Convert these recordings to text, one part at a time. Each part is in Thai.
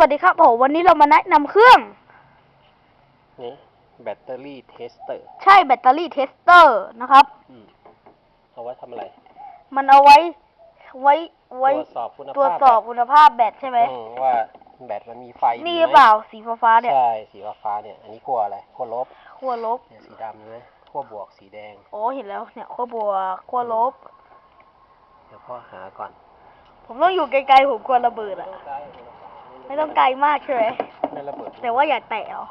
วัสดีครับผมวันนี้เรามาแนะนำเครื่องนี่แบตเตอรี่เทสเตอร์ ใช่แบตเตอรี่เทสเตอร์นะครับเอาไว้ทำอะไร มันเอาไว้ ไว้ไว้ตรวจสอบคุณภาพตรวจสอบคุณภาพแบตใช่ไหมอืมว่าแบตมันมีไฟดีนี่ไหหรือเปล่าสีฟ้าๆเนี่ย ใช่สีฟ้าๆเนี่ย อันนี้ขั้วอะไรขั้วลบขั้วลบ เนี่ยสีดำใช่ไหมขั้วบวกสีแดง โอ้เห็นแล้วเนี่ยขั้วบวกขั้วลบ เดี๋ยวพ่อหาก่อน ผมต้องอยู่ไกลๆผมกลัวระเบิดอะ ไม่ต้องไกลมากใช่ไหมไม่ระเบิดแต่ว่าอย่าแตะเอา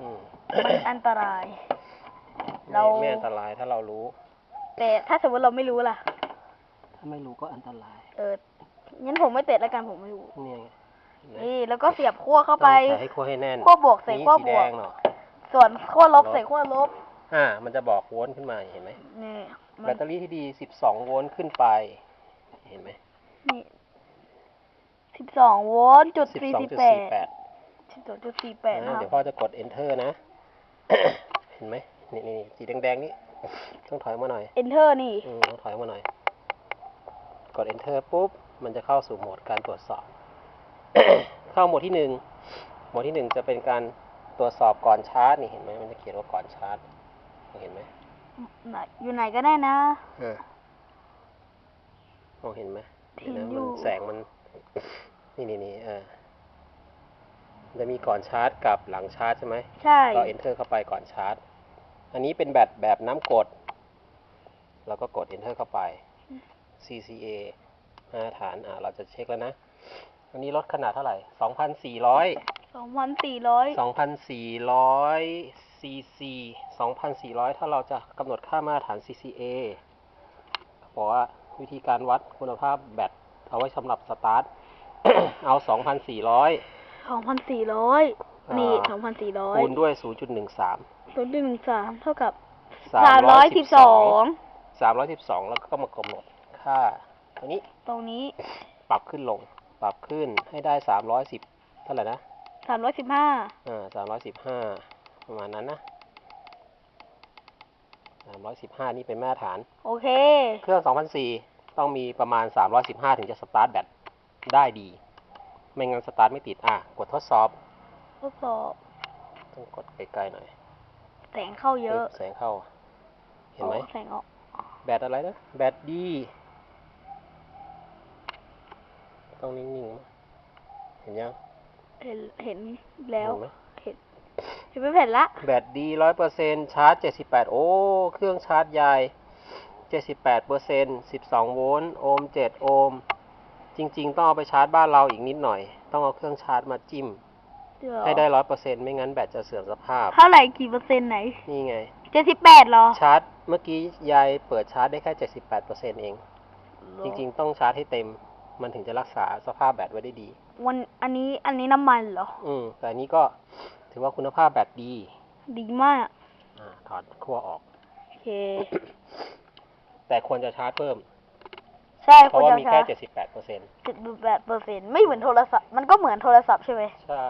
อืมมันอันตรายเราไม่ไม่อันตรายถ้าเรารู้ แต่ถ้าสมมติเราไม่รู้ล่ะ ถ้าไม่รู้ก็อันตราย เอองั้นผมไม่เตะแล้วกันผมไม่รู้เนี่ยไงเห็นไหมนี่แล้วก็เสียบขั้วเข้าไป ต้องใส่ให้ขั้วให้แน่นขั้วบวกใส่นี่ขั้วสีบแดวก งเนาะ ส่วนขั้วลบลบ ใส่ขั้วลบอ่า มันจะบอกโวลต์ขึ้นมาเห็นไหมนี่มัแบนตเตอรี่ที่ดี 12 โวลต์ขึ้นไป เห็นไหมนี่ สิบสองโวลต์จุดสี่สิบแปด12.48สิบสองจุดสี่แปดอ่านะคเดี๋ยวรับพ่อจะกด enter นะ เห็นไหมนี่นี่สีแดงๆนี่ ต้องถอยมาหน่อย enter นี่ อืมต้องถอยมาหน่อย กด enter ปุ๊บ มันจะเข้าสู่โหมดการตรวจสอบ เข้าโหมดที่หนึ่งโหมดที่หนึ่งจะเป็นการตรวจสอบก่อนชาร์จ นี่เห็นไหมมันจะเขียนว่าก่อนชาร์จ เห็นไหมไหนอยู่ไหนก็ได้นะอ่ามองเห็นไหมเห็นนะอยู่ มันแสงมัน นี่นี่นี่เออมันจะมีก่อนชาร์จกับหลังชาร์จใช่ไหมใช่ก็ enter เข้าไปก่อนชาร์จ อันนี้เป็นแบตแบบน้ำกรดแล้วก็กด enter เข้าไป CCA มาตรฐาน อ่า เราจะเช็คแล้วนะ อันนี้ลดขนาดเท่าไหร่2,400สองพันสี่ร้อย2,400 cc 2,400ถ้าเราจะกำหนดค่ามาตรฐาน CCA เขาบอกว่าวิธีการวัดคุณภาพแบตเอาไว้สำหรับสตาร์ท เอา2,400สองพันสี่ร้อยนี่สองพันสี่ร้อยคูณด้วย0.13ศูนย์จุดหนึ่งสามเท่ากับสาสามมร้ร้ออยยสิสิบบสสอองงสามร้อยสิบสองแล้วก็มากำหนดค่าตัวนี้ ตรงนี้ ปรับขึ้นลง ปรับขึ้นให้ได้สามร้อยสิบเท่าไหร่นะสามร้อยสิบห้าอ่าสามร้อยสิบห้าประมาณนั้นนะสามร้อยสิบห้านี่เป็นมาตรฐาน โอเค เครื่องสองพันสี่ต้องมีประมาณสามร้อยสิบห้าถึงจะสตาร์ทแบต ได้ดี ไม่งั้นสตาร์ทไม่ติด อะ กดทดสอบ ทดสอบ ต้องกดไกลๆหน่อย แสงเข้าเยอะปึ๊บแสงเข้า เห็นไหมแสงออก แบตอะไรนะ แบตดี ต้องนิ่งๆนะเห็นยัง เห็น เห็นแล้ว เห็นไหมเห็นเห็นไม่เห็นละ แบตดีร้อยเปอร์เซ็นชาร์จเจ็ดสิบแปดโอ้ เครื่องชาร์จใหญ่เจ็ดสิบแปดเปอร์เซ็นสิบสองโวลต์ โอห์มเจ็ดโอห์ม จริง ๆ ต้องเอาไปชาร์จบ้านเราอีกนิดหน่อย ต้องเอาเครื่องชาร์จมาจิ้มเดี๋ยวให้ได้ร้อยเปอร์เซ็นไม่งั้นแบตจะเสื่อมสภาพ เท่าไหร่กี่เปอร์เซ็นต์ไหน นี่ไงเจ็ดสิบแปดหรอ ชาร์จ เมื่อกี้ยายเปิดชาร์จได้แค่เจ็ดสิบแปดเปอร์เซ็นเอง จริง ๆ ต้องชาร์จให้เต็ม มันถึงจะรักษาสภาพแบตไว้ได้ดี วัน อันนี้อันนี้น้ำมันเหรอ อืม แต่อันนี้ก็ถือว่าคุณภาพแบตดี ดีมาก อ่า ถอดขั้วออก โอเค แต่ควรจะชาร์จเพิ่ม ใช่เพคุณราะว่าจะมีใช้แค่เจ็ดสิบแปดเปอร์เซ็นเจ็ดแปดเปอร์เซ็นต์ไม่เหมือนโทรศัพท์มันก็เหมือนโทรศัพท์ใช่ไหมใช่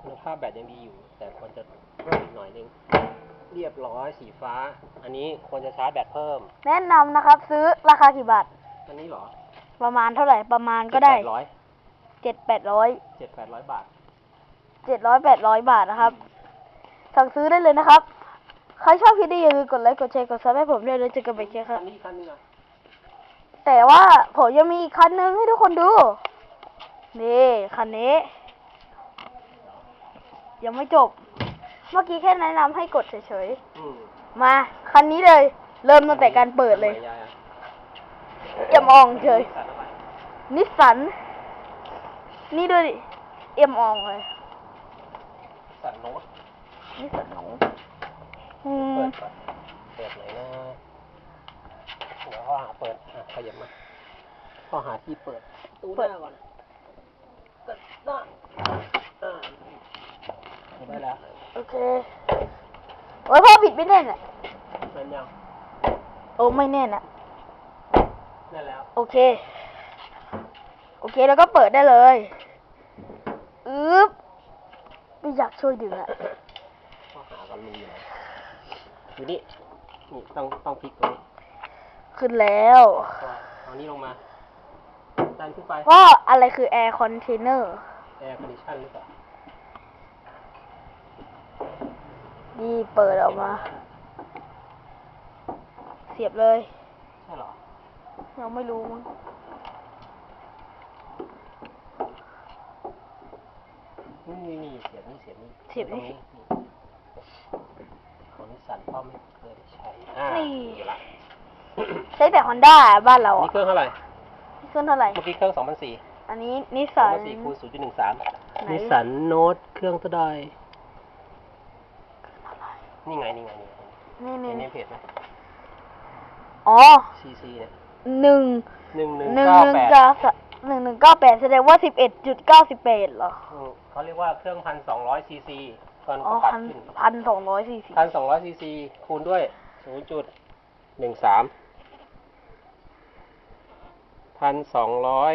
คุณภาพแบตยังดีอยู่ แต่ควรจะเพิ่มอีกหน่อยนึง เรียบร้อยสีฟ้า อันนี้ควรจะชาร์จแบตเพิ่ม แนะนำนะครับ ซื้อราคากี่บาทอันนี้เหรอประมาณเท่าไหร่ประมาณก็ได้ร้อยเจ็ดแปดร้อยเจ็ดแปดร้อยบาท เจ็ดร้อยแปดร้อยบาทนะครับ สั่งซื้อได้เลยนะครับ ใครชอบคลิปนี้อย่าลืมกดไลค์กดแชร์กดซับให้ผมด้วยแล้วเจอกันใหม่คลิปครับ อันนี้คันนึงอะ แต่ว่าผมยังมีอีกคันนึงให้ทุกคนดู นี่คันนี้ ยังไม่จบ เมื่อกี้แค่แนะนำให้กดเฉยอืมๆมา คันนี้เลย เริ่มตั้งแต่การเปิดเลยทำไมายอะเอ็มอองเฉยตัดอะไรนิสสัน นี่ด้วยดิเอ็มอองเลยตัดโน้ตนิสสันหนูอืม เปิดก่อนเปิดไหนนะ เดี๋ยวพ่อหาเปิดอะขยับมาพ่อหาที่เปิดตู้หน้าก่อนเปิดหน้าอ่าได้แล้วโอเคโอ้ยพ่อปิดไม่แน่นอะนั่นยังโอ้ไม่แน่นอะนั่นแล้ว โอเค โอเคแล้วก็เปิดได้เลยอึ๊บไม่อยากช่วยดึงอะพ่อหากันมีอยู่ไหนอยู่นี่นี่ต้องต้องพลิกตรงนี้ ขึ้นแล้วก็เอานี้ลงมาแต่ดันขึ้นไปว่าอะไรคือแอร์คอนเทนเนอร์แอร์คอนดิชันหรือเปล่านี่เปิดออกมา เสียบเลย ใช่เหรอยังไม่รู้มั้งนี่นี่นี่เสียบนี่เสียบนี่เสียบนี่ตรงนี้นี่ของนิสสันพ่อไม่เคยได้ใช้อ่านี่ เดี๋ยวละ ใช้แต่ฮอนด้าบ้านเรานี่อะเครื่องเท่าไหร่เครื่องเท่าไหร่ เมื่อกี้เครื่องสองพันสี่อันนี้นิสสัองนพันสี่คูณศูนย์จุดหนึ่งสามไหน นิสสันโน้ตเครื่องเท่าใดนี่ไง นี่ไงนี่ไงนี่เห็นี่นในเพจไหมอ๋อซีซีเนี่ยหนึ่งหนึ่งหนึ่งหนึ่งเก้าหนึ่งแปดเก้าหนึ่งหนึ่งเก้าแปดแสดงว่าสิบเอ็ดจุดเก้าสิบแปดเหรอเขาเรียกว่าเครื่องพันสองร้อยซีซีตอนอ๋อเขาปัดพันขึ้นพันสองร้อยสี่สิบพันสองร้อยซีซีคูณด้วยศูนย์จุดหนึ่งสาม พันสองร้อย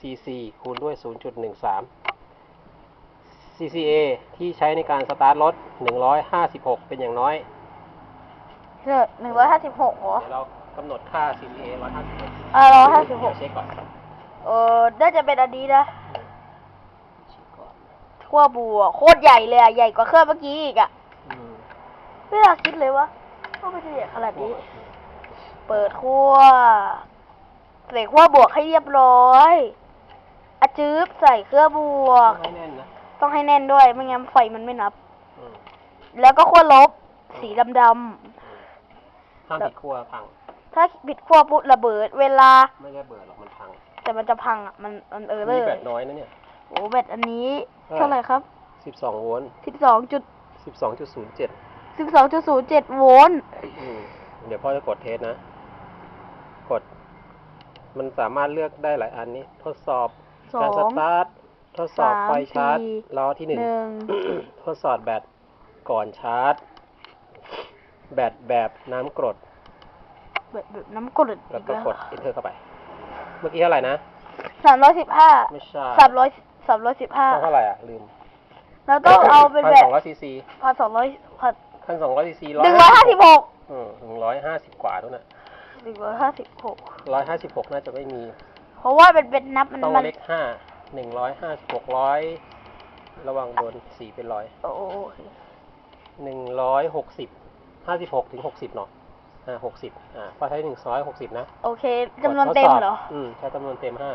ซีซีคูณด้วยศูนย์จุดหนึ่งสาม CCA ที่ใช้ในการสตาร์ทรถหนึ่งร้อยห้าสิบหกเป็นอย่างน้อยเชื่อหนึ่งร้อยห้าสิบหกเหรอ เดี๋ยวเรากำหนดค่า CCA ร้อยห้าสิบหกอ่าร้อยห้าสิบหกเช็คก่อนเออน่าจะเป็นอันนี้นะเช็คก่อนทั่วบัว โคตรใหญ่เลยอะใหญ่กว่าเครื่องเมื่อกี้อีกอะอืมไม่อยากคิดเลยว่าว่ามันจะใหญ่ขนาดนี้ เปิดขั้ว ใส่ขั้วบวกให้เรียบร้อยอะจืบใส่เครื่องบวกไม่แน่นนะต้องให้แน่นด้วย ไม่งั้นไฟมันไม่นับ อืมแล้วก็ขั้วลบ สีดำห้ามผิดขั้วพัง ๆ ถ้าผิดขั้วปุ๊บระเบิด เวลา ไม่ได้เบิดหรอกมันพังแต่มันจะพังอะ มันมันเออเลมียแบตน้อยนะเนี่ย โอ้แบตอันนี้ เท่าไหร่เท่าไหร่ครับสิบสองโวลต์สิบสองจุดสิบสองจุดศูนย์เจ็ดสิบสองจุดศูนย์เจ็ดโวลต์อืมเดี๋ยวพ่อจะกดเทสนะ กด มันสามารถเลือกได้หลายอันนี้ ทดสอบสอการสง ตาร์ททดสอบสามไฟชาร์จสี่ ล้อที่หนึ่งหนึ่ง ทดสอบแบตก่อนชาร์จ แบตแบบน้ำกรด แบบแบบน้ำกรดแล้วก็กด enter เข้าไป เมื่อกี้เท่าไหร่นะ สามร้อยสิบห้าไม่ใช่สามร้อยสามร้อยสิบห้าเท่าไหร่อะ ลืมเราต้องเอาเป็นพันแบสบองร้อยซีซีพันสองร้อยพันพันสองร้อยซีซีหนึ่งร้อยห้าสิบหกอืมหนึ่งร้อยห้าสิบกว่านู่นน่ะ หนึ่งร้อยห้าสิบหกร้อยห้าสิบหกน่าจะไม่มี เพราะว่าเป็นเป็นนับมันต้องมัน เลขห้าหนึ่งร้อยห้าสิบหกร้อยระวังโดนสี่เป็นร้อยโอ้โหหนึ่งร้อยหกสิบห้าสิบหกถึงหกสิบเนาะอ่าหกสิบอ่าพอใช้หนึ่งร้อยหกสิบนะโอเคจำนวนเต็มเหรอ อืมใช้จำนวนเต็มห้า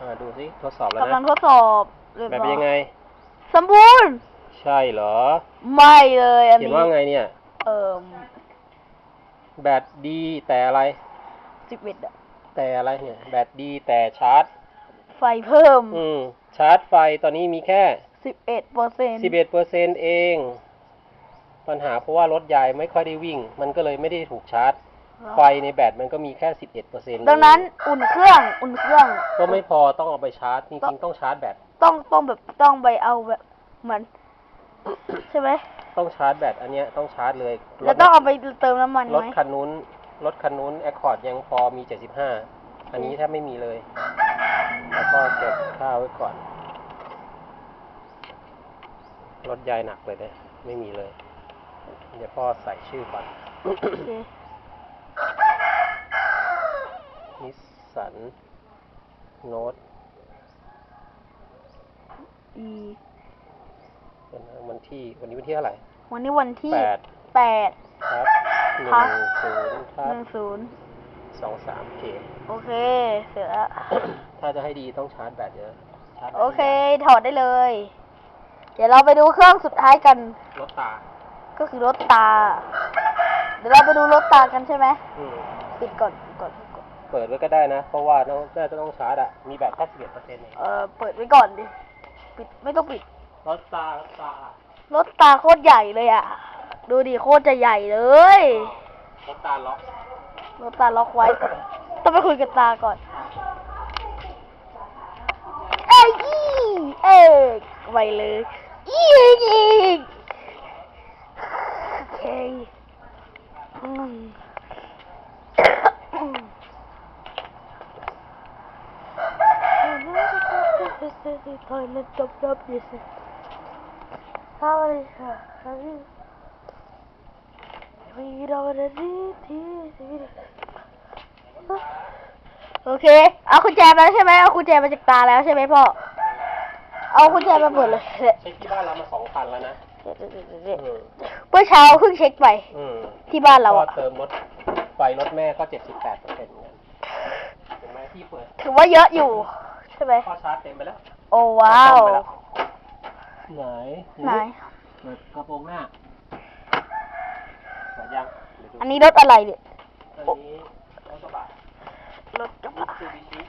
อ่าดูสิทดสอบแล้วกำลันะงทดสอบเรียบแบบร้เป็นอยยังไง สมบูรณ์ ใช่เหรอ ไม่เลยอันเขียนนี้ ว่าไงเนี่ย เอ่อ แบตดีแต่อะไร สิบเอ็ดอะแต่อะไรเนี่ย แบตดีแต่ชาร์จ ไฟเพิ่มอืม ชาร์จไฟตอนนี้มีแค่ สิบเอ็ดเปอร์เซ็นต์สิบเอ็ดเปอร์เซ็นเอง ปัญหาเพราะว่ารถใหญ่ไม่ค่อยได้วิ่ง มันก็เลยไม่ได้ถูกชาร์จ ไฟในแบตมันก็มีแค่สิบเอ็ดเปอร์เซ็นต์ดังนั้นอุ่นเครื่องอุ่นเครื่อง ก็ไม่พอต้องเอาไปชาร์จ จริงๆต้องชาร์จแบต ต้องต้องแบบต้องไปเอาแบบเหมือน ใช่ไหม ต้องชาร์จแบตอันเนี้ยต้องชาร์จเลยแล้วต้องเอาไปเติมน้ำมันรไหถมคันนู้นรถคันนู้นแอคคอร์ดยังพอมีเจ็ดสิบห้าอันนี้แทบไม่มีเลย แล้วก็เก็บค่าไว้ก่อน รถใหญ่หนักเลยเนี่ยไม่มีเลย เดี๋ยวพ่อใส่ชื่อก่อน โอเคนิสสันโน้ตอี วันที่วันนี้วันที่เท่าไหร่ วันนี้วันที่แปดแปดครับหนึ่ครับงศูนย์ครัหบนึ่งศูนย์สองสามเค โอเค เสร็จแล้ว ถ้าจะให้ดีต้องชาร์จแบตเยอะชาร์จแบตโอเค ถอดได้เลย เดี๋ยวเราไปดูเครื่องสุดท้ายกัน รถตาก็คือรถตา เดี๋ยวเราไปดูรถตากันใช่ไหมอืมปิดก่อนปิดก่อนปิดก่อน เปิดไว้ก็ได้นะ เพราะว่าต้องน่าจะต้องชาร์จอะมีแบตแค่สิบเอ็ดเปอร์เซ็นต์เอง เออเปิดไว้ก่อนดิ ปิดไม่ต้องปิด รถตารถตารถตาโคตรใหญ่เลยอะ ดูดิโคตรจะใหญ่เลยรถตาล็อกรถตาล็อกไว้ ต้องไปคุยกับตาก่อน เอ้ยอีเอ้ยไปเลยอีอีโอเคอืมถอยมันจบจบดิสิ โอเค เอากุญแจมาแล้วใช่ไหมเอากุญแจมาจากตาแล้วใช่ไหมพ่อ เอากุญแจมาเปิดเลยเช็คที่บ้านเรามาสองพันแล้วนะอืมเมื่อเช้าเพิ่งเช็คไปอืมที่บ้านเราก็อะเติมรถไฟรถแม่ก็เจ็ดสิบแปดเปอร์เซ็นต์เหมือนกันเห็นไหมที่เปิดถือว่าเยอะอยู่ ใช่ไหมข้อชาร์จเต็มไปแล้ว โอ้ว้าว ไปแล้วไหนไหน เปิดกระโปรงหน้าเปิดยังเดี๋ยวดูอันนี้รถอะไรเนี่ย อันนี้รถกระบะรถกระมิบะตซูบิชิ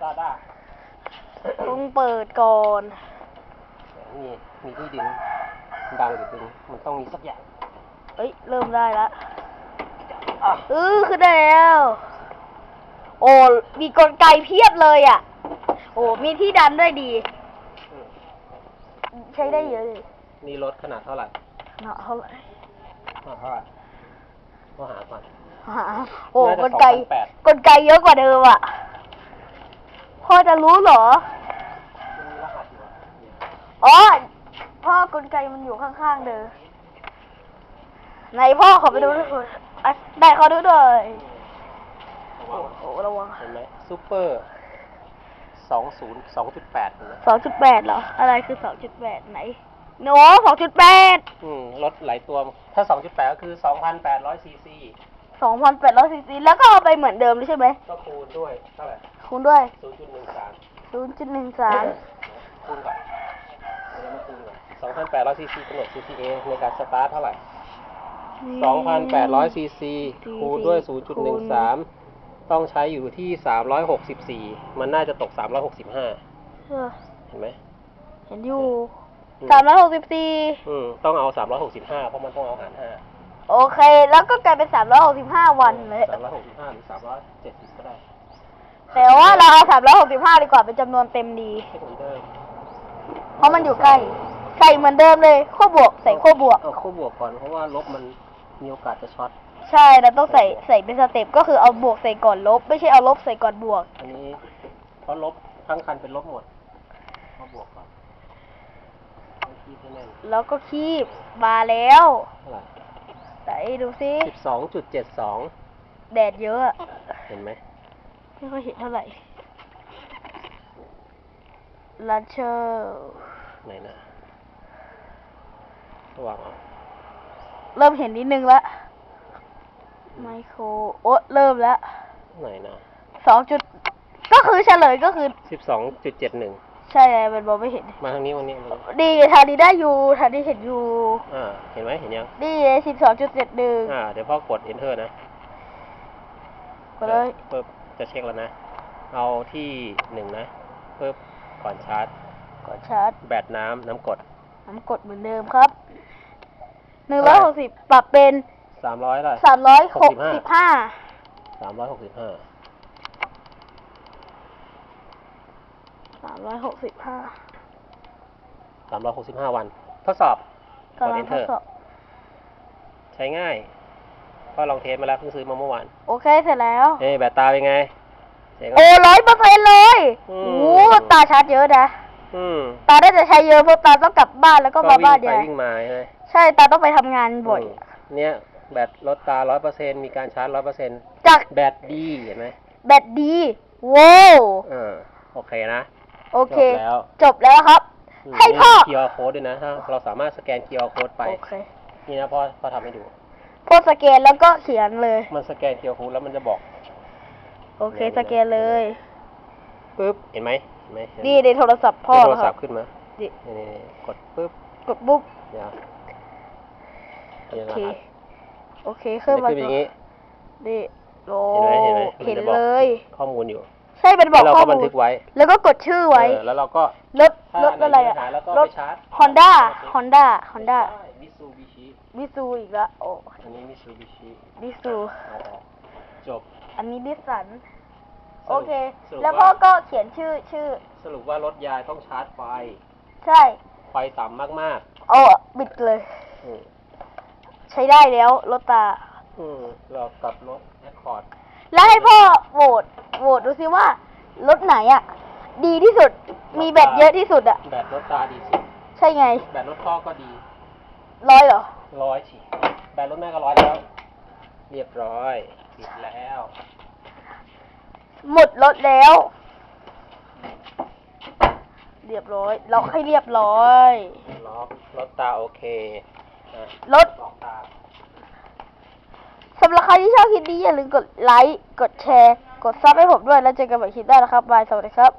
ซาด้าต้องเปิดก่อนมีมีที่ดึงดังอยู่ดึงมันต้องมีสักอย่างเอ้ย เริ่มได้ละอะเออขึ้นได้แล้ว โอ้ มีกลไกเพียบเลยอะ โอ้ มีที่ดันด้วยดีอืม ใช้ได้เยอะเลยนี่รถขนาดเท่าไหร่เนาะเท่าไหร่ขนาดเท่าไหร่ก็หาก่อน หาโอ้น่าจะกลไก2,800 กลไกเยอะกว่าเดิมอะพ่อจะรู้เหรอมันมีรหัสอยู่อะเนี่ยอ๋อ พ่อกลไกมันอยู่ข้างๆเด้อไหนพ่อขอไปดูด้วยคนอะได้เขาดูด้วยระวังโอ้ระวัง เห็นไหมซูเปอร์ สองศูนย์สองจุดแปดนะสองจุดแปดเหรอ อะไรคือสองจุดแปดไหนโน้สองจุดแปดอืมรถหลายตัว ถ้าสองจุดแปดก็คือสองพันแปดร้อยซีซีสองพันแปดร้อยซีซีแล้วก็เอาไปเหมือนเดิมเลยใช่ไหมก็คูณด้วยเท่าไหร่คูณด้วยศูนย์จุดหนึ่งสามศูนย์จุดหนึ่งสามคูณก่อนเดี๋ยวมาคูณก่อนสองพันแปดร้อยซีซีกำหนด CCA ในการสตาร์ทเท่าไหร่สองพันแปดร้อยซีซีคูณด้วยศูนย์จุดหนึ่งสาม ต้องใช้อยู่ที่สามร้อยหกสิบสี่มันน่าจะตกสามร้อยหกสิบห้าเออเห็นไหมเห็นอยู่อืมสามร้อยหกสิบสี่อืมต้องเอาสามร้อยหกสิบห้าเพราะมันต้องเอาหารห้าโอเค แล้วก็กลายเป็นสามร้อยหกสิบห้าวันเลยสามร้อยหกสิบห้าหรือสามร้อยเจ็ดสิบก็ได้แต่ว่าเราเอาสามร้อยหกสิบห้าดีกว่าเป็นจำนวนเต็มดีให้ผมเดิมเพราะมันอยู่ใกล้ใส่เหมือนเดิมเลยขั้วบวกใส่ขั้วบวกเอาคู่บวกก่อนเพราะว่าลบมันมีโอกาสจะช็อต ใช่แล้วต้องใส่ใส่เป็นสเต็ปก็คือเอาบวกใส่ก่อนลบ ไม่ใช่เอาลบใส่ก่อนบวก อันนี้เพราะลบทั้งคันเป็นลบหมดเอาบวกก่อนเอาคีบให้แน่นแล้วก็คีบมาแล้วเท่าไหร่ไหนดูซิสิบสองจุดเจ็ดสองแดดเยอะอะเห็นไหมไม่ค่อยเห็นเท่าไหร่ลันเชอร์ไหนนะระวังเอาเริ่มเห็นนิดนึงละ ไมโครโอ้เริ่มแล้วไหนนะสองจุดก็คือเฉลยก็คือสิบสองจุดเจ็ดหนึ่งใช่มันมองไม่เห็น มาทางนี้วันนี้มาดีทางนี้ได้อยู่ทางนี้เห็นอยู่อ่า เห็นไหมเห็นยัง นี่สิบสองจุดเจ็ดหนึ่งอ่า เดี๋ยวพ่อกด enter นะก็เลยเพิ่มจะเช็คแล้วนะ เอาที่หนึ่งนะเพิ่มก่อนชาร์จ กดชาร์จ แบตน้ำน้ำกด น้ำกดเหมือนเดิมครับหนึ่งร้อยหกสิบปรับเป็น สามร้อยอะไรสามร้อยหกสิบห้าสามร้อยหกสิบห้าสามร้อยหกสิบห้าสามร้อยหกสิบห้าวัน ทดสอบกำลังทดสอบใช้ง่ายก็ลองเทสมาแล้วเพิ่งซื้อมาเมื่อวาน โอเคเสร็จแล้วเอ้ยแบตตาเป็นไงเสียงโอ้ร้อยเปอร์เซ็นต์เลยอืมโอ้ตาชาร์จเยอะนะอืมตาได้จะใช้เยอะเพราะตาต้องกลับบ้านแล้วก็มาวิ่งบ้านไปยายวิ่งมาใช่ไหมใช่ตาต้องไปทำงานบ่อยมเนี่ย แบตลดตาร้อยเปอร์เซ็นมีการชาร์จร้อยเปอร์เซ็นจากแบตดีเห็นไหมแบตดีว้าวอ่าโอเคนะ โอเค จบแล้ว จบแล้วครับมให้พ่อมี QR code ด้วยนะถ้าเราสามารถสแกน QR code ไป โอเค นี่นะพ่อพ่อทำให้ดูพอสแกนแล้วก็เขียนเลย มันสแกน QR code แล้วมันจะบอก โอเค สแกนเลยปึ๊บ เห็นไหมเห็นไหมเห็นไหมนี่ในโทรศัพท์พ่อในโทรคศัรัพบท์ขึ้นมานี่นี่นี่นี่กดปึ๊บ กดปุ๊บเดี๋ยวโอนี่รเคหัส โอเคมัขึ้นนจะมาขึ้นอย่างนี้ นี่โอ้เห็นไหมเห็นไหมมันเห็นจะบอก เลย ข้อมูลอยู่ใช่เป็นบแล้อวกเราข้อก็บันมูลทึกไว้แล้วก็กดชื่อไว้ เออแล้วเราก็รถถ้ารถอะไรนหนมีอะปัญหาแล้วก็รไปถชาร์จ Honda Honda Honda มิซูบิชิมิซูอีกแล้วโอ้อันนี้มิซูบิชิมิซูเอาออกจบอันนี้ดิสัน สรุปโอเค สรุปแล้วว่าพ่อก็เขียนชื่อชื่อ สรุปว่ารถยายต้องชาร์จไฟ ใช่ไฟต่ำมากเอาบิดเลยๆอืม ใช้ได้แล้วรถตา อืมเรากลับรถแอคคอร์ดแล้วให้พ่อโหวตโหวตดูสิว่า รถไหนอะ ดีที่สุดมีแบตเยอะที่สุดอะ แบตรถตาดีสุด ใช่ไงแบตรถพ่อก็ดี ร้อยเหรอ ร้อยฉีแบตรถแม่ก็ร้อยแล้ว เรียบร้อยปิดแล้ว หมดรถแล้ว เรียบร้อยล็อกให้เรียบร้อย ล็อกล็อกตาโอเคอะ รถสำหรับใครที่ชอบคลิปนี้อย่าลืมกดไลค์ กดแชร์ กดซับให้ผมด้วย แล้วเจอกันใหม่คลิปหน้านะครับบาย สวัสดีครับ